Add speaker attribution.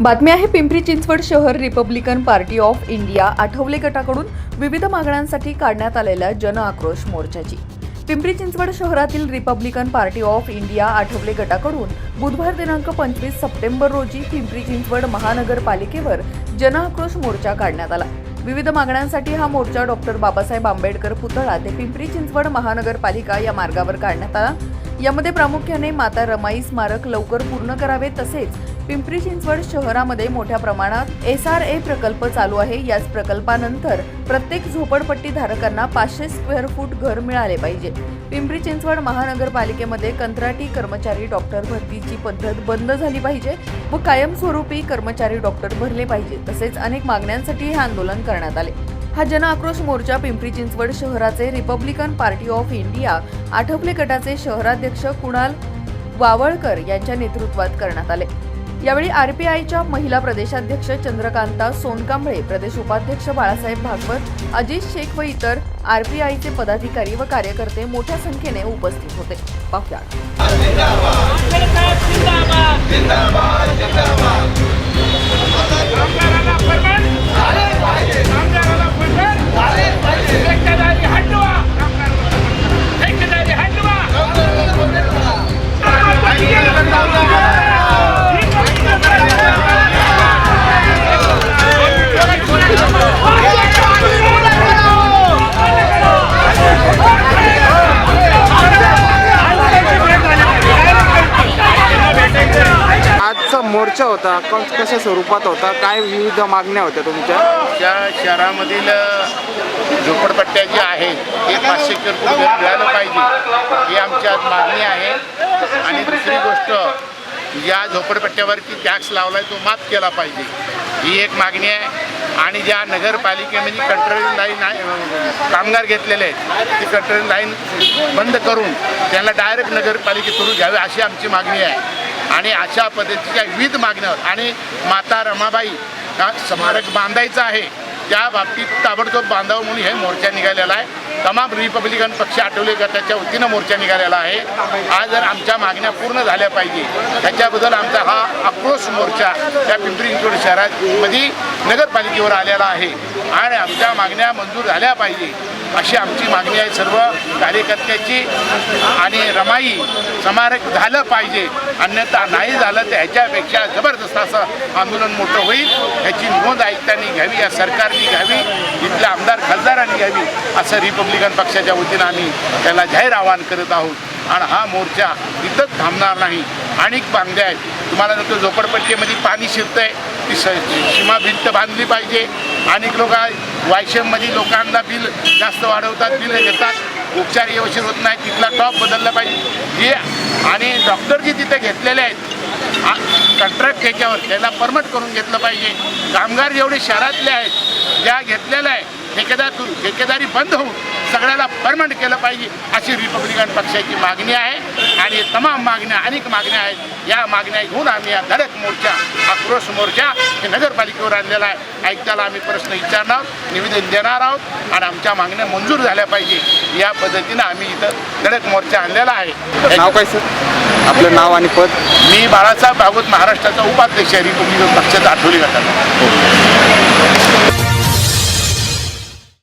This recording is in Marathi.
Speaker 1: बातमी आहे पिंपरी चिंचवड शहर Republican Party of India Athawale गटाकडून विविध मागण्यांसाठी काढण्यात आलेल्या जन आक्रोश मोर्चाची. पिंपरी चिंचवड शहरातील Republican Party of India Athawale गटाकडून बुधवार दिनांक पंचवीस सप्टेंबर रोजी पिंपरी चिंचवड महानगरपालिकेवर जन आक्रोश मोर्चा काढण्यात आला. विविध मागण्यांसाठी हा मोर्चा डॉक्टर बाबासाहेब आंबेडकर पुतळा ते पिंपरी चिंचवड महानगरपालिका या मार्गावर काढण्यात आला. यामध्ये प्रामुख्याने माता रमाई स्मारक लवकर पूर्ण करावे तसेच पिंपरी चिंचवड शहरामध्ये मोठ्या प्रमाणात एस आर ए प्रकल्प चालू आहे. याच प्रकल्पानंतर प्रत्येक झोपडपट्टी धारकांना पाचशे स्क्वेअर फूट घर मिळाले पाहिजे. पिंपरी चिंचवड महानगरपालिकेमध्ये कंत्राटी कर्मचारी डॉक्टर भरतीची पद्धत बंद झाली पाहिजे व कायमस्वरूपी कर्मचारी डॉक्टर भरले पाहिजे तसेच अनेक मागण्यांसाठी हे आंदोलन करण्यात आले. हा जन आक्रोश मोर्चा पिंपरी चिंचवड शहराचे Republican Party of India Athawale गटाचे शहराध्यक्ष कुणाल वावळकर यांच्या नेतृत्वात करण्यात आले. यावेळी आरपीआयच्या महिला प्रदेशाध्यक्ष चंद्रकांता सोनकांबळे प्रदेश उपाध्यक्ष बाळासाहेब भागवत अजित शेख व इतर आरपीआयचे पदाधिकारी व कार्यकर्ते मोठ्या संख्येने उपस्थित होते. पाहुया
Speaker 2: मोर्चा होता? कशा स्वरूपात होता? काय विविध मागण्या होत्या तुमच्या?
Speaker 3: त्या शहरामधील झोपडपट्ट्या ज्या आहेत ते पाचशे किलोमीटर मिळालं पाहिजे. ही आमची आज मागणी आहे. आणि दुसरी गोष्ट ज्या झोपडपट्ट्यावरती टॅक्स लावला आहे तो माफ केला पाहिजे. ही एक मागणी आहे. आणि ज्या नगरपालिकेमध्ये म्हणजे कंट्रोलिंग लाईन आहे कामगार घेतलेले आहेत ती कंट्रोलिंग लाईन बंद करून त्यांना डायरेक्ट नगरपालिके सुरू घ्यावी अशी आमची मागणी आहे. आणि अशा पद्धतीच्या विविध मागण्या आणि माता रमाबाई हा स्मारक बांधायचं आहे. त्या बाबतीत ताबडतोब बांधावं म्हणून हे मोर्चा निघालेला आहे. तमाम रिपब्लिकन पक्ष आठवले गटाच्या वतीनं मोर्चा निघालेला आहे. आज जर आमच्या मागण्या पूर्ण झाल्या पाहिजे त्याच्याबद्दल आमचा हा आक्रोश मोर्चा त्या पिंपरी चिंचवड शहरामध्ये नगरपालिकेवर आलेला आहे. आणि आमच्या मागण्या मंजूर झाल्या पाहिजे अशी आमची मागणी आहे सर्व कार्यकर्त्याची. आणि रमाई समारक झालं पाहिजे अन्यथा नाही झालं तर ह्याच्यापेक्षा जबरदस्त असं आंदोलन मोठं होईल. ह्याची नोंद आयुक्तांनी घ्यावी या सरकारने घ्यावी इथल्या आमदार खासदारांनी घ्यावी असं रिपब्लिकन पक्षाच्या वतीनं आम्ही त्याला जाहीर आवाहन करत आहोत. आणि हा मोर्चा इथंच थांबणार नाही. अनेक मागण्या आहेत. तुम्हाला नंतर झोपडपट्टीमध्ये पाणी शिरतंय ती स सीमा भिंत बांधली पाहिजे. अनेक लोक वायशेममध्ये लोकांना बिल जास्त वाढवतात बिल घेतात. उपचार व्यवस्थित होत नाही. तिथला टॉप बदलला पाहिजे. जे आणि डॉक्टर जे तिथे घेतलेले आहेत कंट्रॅक्ट त्याच्यावर त्याला परमट करून घेतलं पाहिजे. कामगार जेवढे शहरातले आहेत ज्या घेतलेल्या आहे ठेकेदार ठेकेदारी बंद होऊन सगळ्याला परमनंट केलं पाहिजे अशी रिपब्लिकन पक्षाची मागणी आहे. आणि तमाम मागण्या अनेक मागण्या आहेत. या मागण्या घेऊन आम्ही या धडक मोर्चा आक्रोश मोर्चा हे नगरपालिकेवर आणलेला आहे. ऐकताना आम्ही प्रश्न विचारणार आहोत निवेदन देणार आहोत. आणि आमच्या मागण्या मंजूर झाल्या पाहिजे. या पद्धतीनं आम्ही इथं धडक मोर्चा आणलेला आहे.
Speaker 2: नाव काय सर? आपलं नाव आणि पद?
Speaker 3: मी बाळासाहेब भागवत महाराष्ट्राचा उपाध्यक्ष आहे. रिपब्लिकन पक्षाचा आठवली गटाचा